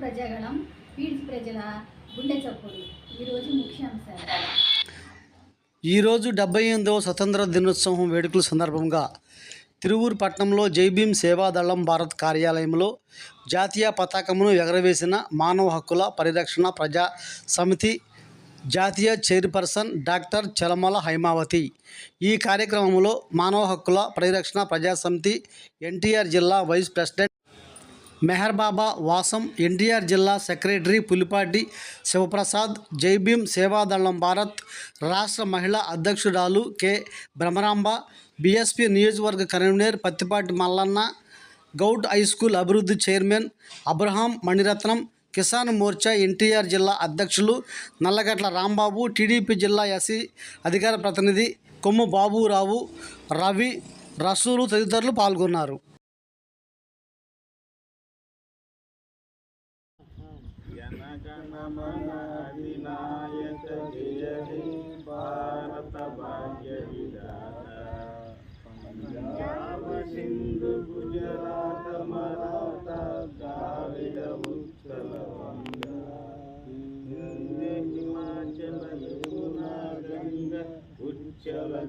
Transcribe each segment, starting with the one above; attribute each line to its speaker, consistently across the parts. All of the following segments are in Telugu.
Speaker 1: ప్రజగళం ఫీడ్స్ ప్రజల గుండె చప్పుడు. ఈరోజు ముఖ్యాంశాలు
Speaker 2: ఈరోజు డెబ్బై ఎనిమిదవ స్వతంత్ర దినోత్సవం వేడుకల సందర్భంగా తిరువూరు పట్టణంలో జైభీం సేవాదళం భారత్ కార్యాలయంలో జాతీయ పతాకమును ఎగరవేసిన మానవ హక్కుల పరిరక్షణ ప్రజా సమితి జాతీయ చైర్పర్సన్ డాక్టర్ చలమల హైమావతి. ఈ కార్యక్రమంలో మానవ హక్కుల పరిరక్షణ ప్రజాసమితి ఎన్టీఆర్ జిల్లా వైస్ ప్రెసిడెంట్ మెహర్బాబా వాసం ఎన్టీఆర్ జిల్లా సెక్రటరీ పులిపాటి శివప్రసాద్ జైభీం సేవాదళం భారత్ రాష్ట్ర మహిళా అధ్యక్షురాలు కె. భ్రమరాంబ బీఎస్పీ నియోజకవర్గ convener Pattipati Mallanna Goud high school అభివృద్ధి చైర్మన్ అబ్రహాం మణిరత్నం కిసాన్ మోర్చా ఎన్టీఆర్ జిల్లా అధ్యక్షులు నల్లగట్ల రాంబాబు టీడీపీ జిల్లా ఎస్సీ అధికార ప్రతినిధి కొమ్ము బాబురావు రవి రసూలు తదితరులు పాల్గొన్నారు.
Speaker 3: భారత భాగ్య విధాత.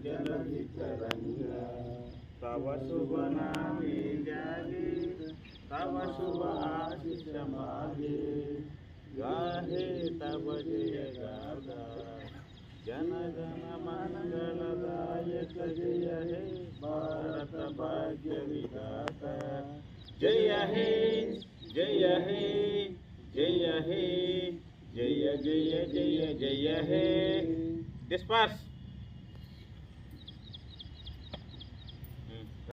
Speaker 3: जल रंगा तब शुभ नामे जागे तब शुभ आशीष मागे गाहे तब जय गागा जन गण मंगलदायक जय हे भारत भाग्य विधाता जय हे जय हे जय हे जय जय जय जय हे डिस्पर्स